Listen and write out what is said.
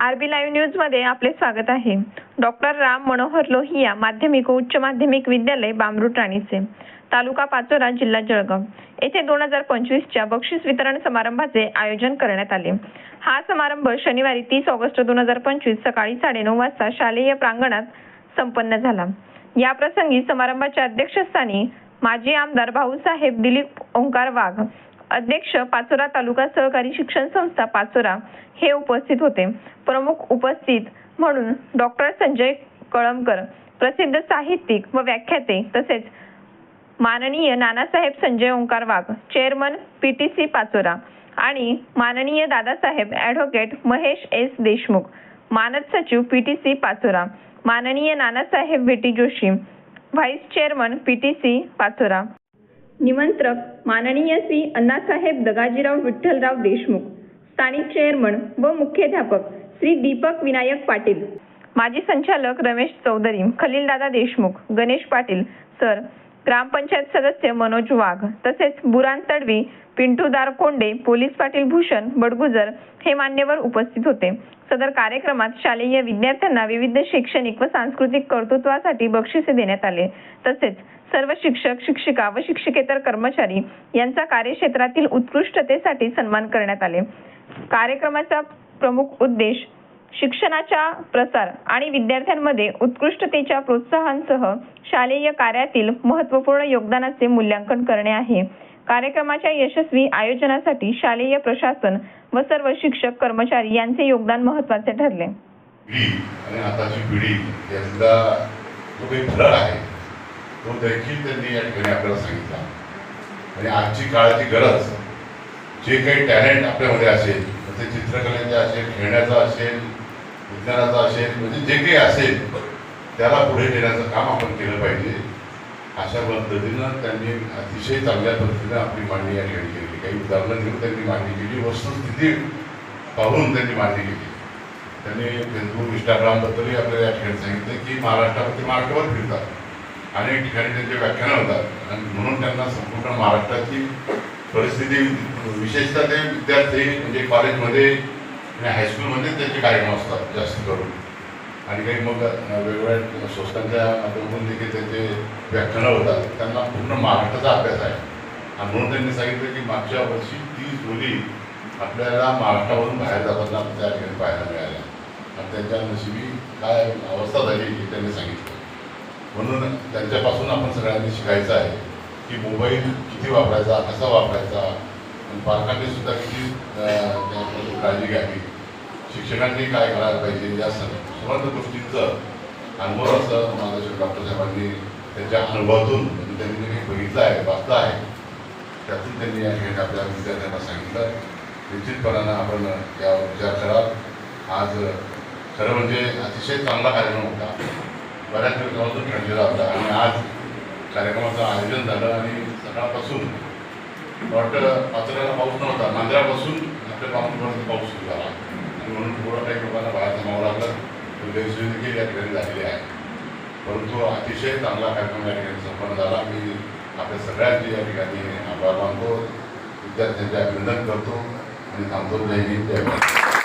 RB live न्यूजमध्ये आपले स्वागत आहे. डॉक्टर राम मनोहर लोहिया माध्यमिक व उच्च माध्यमिक विद्यालय बामरूट राणीचे तालुका पाचोरा जिल्हा जळगाव. येथे दोन हजार पंचवीसच्या बक्षीस वितरण समारंभाचे आयोजन करण्यात आले. हा समारंभ शनिवारी तीस ऑगस्ट दोन हजार पंचवीस सकाळी साडेनऊ वाजता शालेय प्रांगणात संपन्न झाला. या प्रसंगी समारंभाच्या अध्यक्षस्थानी माजी आमदार भाऊसाहेब दिलीप ओंकार वाघ अध्यक्ष पाचोरा तालुका सहकारी शिक्षण संस्था पाचोरा हे उपस्थित होते. प्रमुख उपस्थित म्हणून डॉक्टर संजय कळमकर प्रसिद्ध साहित्यिक व व्याख्याते तसेच माननीय नानासाहेब संजय ओंकार वाघ चेअरमन पीटीसी पाचोरा आणि माननीय दादासाहेब ॲडव्होकेट महेश एस देशमुख मानद सचिव पीटीसी पाचोरा माननीय Nanasaheb VT Joshi vice chairman PTC Pachora. निमंत्रक माननीय श्री अण्णासाहेब दगाजीराव विठ्ठलराव देशमुख स्थानिक चेअरमन व मुख्याध्यापक श्री दीपक विनायक पाटील. माजी संचालक रमेश चौधरी खलीलदादा देशमुख गणेश पाटील सर ग्रामपंचायत सदस्य मनोज वाघ तसेच बुरान तडवी पिंटू दारकोंडे पोलीस पाटील भूषण बडगुजर हे मान्यवर उपस्थित होते. सदर कार्यक्रमात शालेय विद्यार्थ्यांना विविध शैक्षणिक व सांस्कृतिक कर्तृत्वासाठी बक्षिसे देण्यात आले. तसेच सर्व शिक्षक शिक्षिका व शिक्षकेतर कर्मचारी यांचा कार्यक्षेत्रातील उत्कृष्टतेसाठी सन्मान करण्यात आले. कार्यक्रमाचा प्रमुख उद्देश शिक्षणाचा प्रसार आणि विद्यार्थ्यांमध्ये उत्कृष्टतेच्या प्रोत्साहनासह शालेय कार्यातील महत्त्वपूर्ण योगदानाचे मूल्यांकन करणे आहे. कार्यक्रमाच्या यशस्वी आयोजनासाठी शालेय प्रशासन व सर्व शिक्षक कर्मचारी यांचे योगदान महत्त्वाचे ठरले. आणि आताची पिढी यातला जो काही फरक आहे. तो देखील त्यांनी या ठिकाणी आपल्याला सांगितला. आणि आजची काळाची गरज जे काही टॅलेंट आपल्यामध्ये असेल ते चित्रकलेचे असेल खेळण्याचं असेल विज्ञानाचं असेल म्हणजे जे काही असेल त्याला पुढे नेण्याचं काम आपण केलं पाहिजे. अशा पद्धतीनं त्यांनी अतिशय चांगल्या पद्धतीनं आपली मांडणी या ठिकाणी केली काही उदाहरणं घेऊन त्यांनी मांडणी केली. वस्तुस्थिती पाहून त्यांनी मांडणी केली. त्यांनी फेसबुक इंस्टाग्रामबद्दलही आपल्याला या ठिकाणी सांगितलं की महाराष्ट्रामध्ये महाराष्ट्रावर फिरतात. अनेक ठिकाणी त्यांचे व्याख्यानं होतात. आणि म्हणून त्यांना संपूर्ण महाराष्ट्राची परिस्थिती विशेषतः ते विद्यार्थी म्हणजे कॉलेजमध्ये आणि हायस्कूलमध्ये त्यांचे कार्यक्रम असतात जास्त करून. आणि काही मग वेगवेगळ्या संस्थांच्या माध्यमातून देखील त्यांचे व्याख्यानं होतात. त्यांना पूर्ण महाराष्ट्राचा अभ्यास आहे. आणि म्हणून त्यांनी सांगितलं की मागच्या वर्षी तीस मुली आपल्याला महाराष्ट्रावरून बाहेर जाताना त्या ठिकाणी पाहायला मिळाल्या. आणि त्यांच्या नशिबी काय अवस्था झाली हे त्यांनी सांगितलं. म्हणून त्यांच्यापासून आपण सगळ्यांनी शिकायचं आहे की मोबाईल किती वापरायचा कसा वापरायचा? आणि पालकांनी सुद्धा किती त्याबद्दल काळजी घ्यावी? शिक्षकांनी काय करायला पाहिजे? या सर्व गोष्टींचं अनुभव असं माझ्या डॉक्टर साहेबांनी त्यांच्या अनुभवातून म्हणजे त्यांनी जे काही बघितलं आहे वाचलं आहे त्यातून त्यांनी या ठिकाणी आपल्या विद्यार्थ्यांना सांगितलं निश्चितपणानं आपण यावर विचार कराल. आज खरं म्हणजे अतिशय चांगला कार्यक्रम होता. बऱ्याच दिवसापासून ठरलेला होता आणि आज कार्यक्रमाचं आयोजन झालं आणि सकाळपासून वाटतं पाचऱ्याला पाऊस नव्हता नांद्र्यापासून आपल्या बापूपर्यंत पाऊस सुरू झाला. आणि म्हणून थोडं काही लोकांना बाहेर जमावं लागलं. गैरसोयी देखील या ठिकाणी झालेली आहे. परंतु अतिशय चांगला कार्यक्रम या ठिकाणी संपन्न झाला. मी आपल्या सगळ्यांचे या ठिकाणी आभार मानतो. विद्यार्थ्यांचे अभिनंदन करतो. आणि थांबतो. जय हिंद जय भारत.